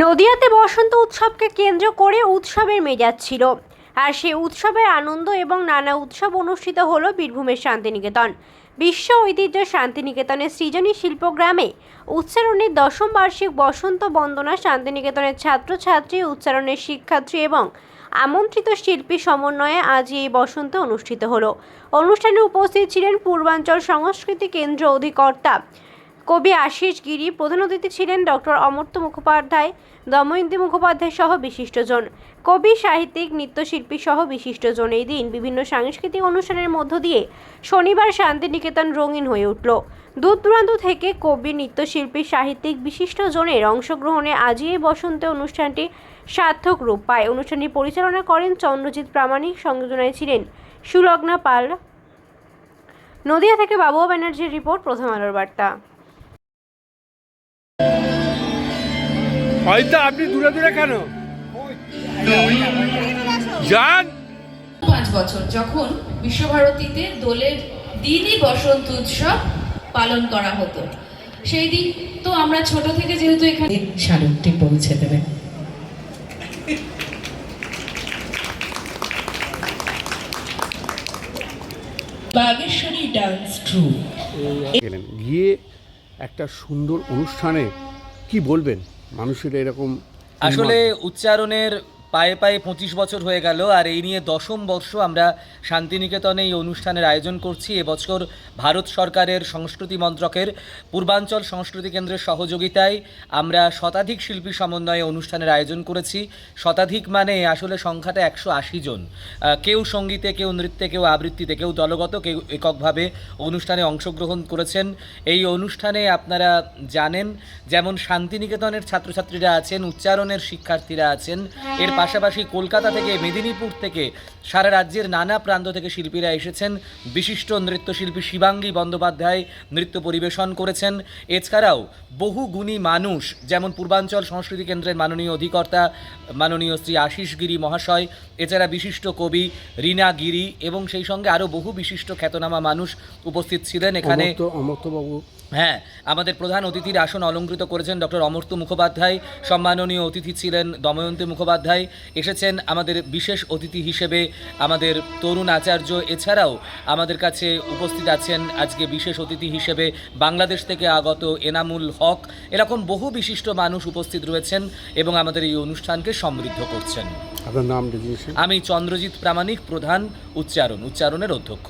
নদিয়াতে বসন্ত উৎসবকে কেন্দ্র করে উৎসবের মেজাজ ছিল। আর সেই উৎসবের আনন্দ এবং নানা উৎসব অনুষ্ঠিত হলো বীরভূমের শান্তিনিকেতন। বিশ্ব ঐতিহ্য শান্তিনিকেতনের সৃজনী শিল্পগ্রামে উচ্চারণের দশম বার্ষিক বসন্ত বন্দনা শান্তিনিকেতনের ছাত্রছাত্রী, উচ্চারণের শিক্ষার্থী এবং আমন্ত্রিত শিল্পী সমন্বয়ে আজ এই বসন্ত অনুষ্ঠিত হলো। অনুষ্ঠানে উপস্থিত ছিলেন পূর্বাঞ্চল সংস্কৃতি কেন্দ্র অধিকর্তা কবি আশিস গিরি প্রধান অতিথি ছিলেন ডক্টর অমর্ত্য মুখোপাধ্যায়, দময়ন্তী মুখোপাধ্যায় সহ বিশিষ্টজন। কবি, সাহিত্যিক, নৃত্যশিল্পী সহ বিশিষ্টজন। এই দিন বিভিন্ন সাংস্কৃতিক অনুষ্ঠানের মধ্য দিয়ে শনিবার শান্তিনিকেতন রঙিন হয়ে উঠল। দূর দূরান্ত থেকে কবি, নৃত্যশিল্পী, সাহিত্যিক বিশিষ্টজনের অংশগ্রহণে আজই এই বসন্ত অনুষ্ঠানটি সার্থক রূপ পায়। অনুষ্ঠানটি পরিচালনা করেন চন্দ্রজিৎ প্রামাণিক, সংযোজনায় ছিলেন সুলগ্না পাল। নদিয়া থেকে বাবুয়া ব্যানার্জির রিপোর্ট, প্রথম আলোর বার্তা। হয়তো আপনি দূরে দূরে কেন? যান। পাঁচ বছর যখন বিশ্বভারতীতে দোলের দিনই বসন্ত উৎসব পালন করা হতো। সেই দিন তো আমরা ছোট থেকে যেহেতু এখানে স্মারকটি পৌঁছে দেবেন বাগেশ্বরী ডান্স গেলেন। গিয়ে একটা সুন্দর অনুষ্ঠানে কি বলবেন? মানুষের এরকম আসলে উচ্চারণের পায়ে পায়ে পঁচিশ বছর হয়ে গেল আর এই নিয়ে দশম বর্ষ আমরা শান্তিনিকেতনে এই অনুষ্ঠানের আয়োজন করছি। এবছর ভারত সরকারের সংস্কৃতি মন্ত্রকের পূর্বাঞ্চল সংস্কৃতি কেন্দ্রের সহযোগিতায় আমরা শতাধিক শিল্পী সমন্বয়ে অনুষ্ঠানের আয়োজন করেছি। শতাধিক মানে আসলে সংখ্যাটা একশো আশি জন। কেউ সঙ্গীতে কেউ নৃত্যে কেউ আবৃত্তিতে কেউ দলগত কেউ এককভাবে অনুষ্ঠানে অংশগ্রহণ করেছেন। এই অনুষ্ঠানে আপনারা জানেন যেমন শান্তিনিকেতনের ছাত্রছাত্রীরা আছেন উচ্চারণের শিক্ষার্থীরা আছেন এর পাশাপাশি কলকাতা থেকে মেদিনীপুর থেকে সারা রাজ্যের নানা প্রান্ত থেকে শিল্পীরা এসেছেন। বিশিষ্ট নৃত্যশিল্পী শিবাঙ্গী বন্দ্যোপাধ্যায় নৃত্য পরিবেশন করেছেন। এছাড়াও বহু গুণী মানুষ যেমন পূর্বাঞ্চল সংস্কৃতি কেন্দ্রের মাননীয় অধিকর্তা মাননীয় শ্রী আশিস গিরি মহাশয় এছাড়া বিশিষ্ট কবি রীনা গিরি এবং সেই সঙ্গে আরও বহু বিশিষ্ট খ্যাতনামা মানুষ উপস্থিত ছিলেন এখানে। হ্যাঁ আমাদের প্রধান অতিথির আসন অলঙ্কৃত করেছেন ডক্টর অমর্ত্য মুখোপাধ্যায়। সম্মাননীয় অতিথি ছিলেন দময়ন্তী মুখোপাধ্যায়। এসেছেন আমাদের বিশেষ অতিথি হিসেবে আমাদের তরুণ আচার্য। এছাড়াও আমাদের কাছে উপস্থিত আছেন আজকে বিশেষ অতিথি হিসেবে বাংলাদেশ থেকে আগত এনামুল হক। এরকম বহু বিশিষ্ট মানুষ উপস্থিত রয়েছেন এবং আমাদের এই অনুষ্ঠানকে সমৃদ্ধ করছেন। আপনার নাম আমি চন্দ্রজিৎ প্রামাণিক প্রধান উচ্চারণ উচ্চারণের অধ্যক্ষ।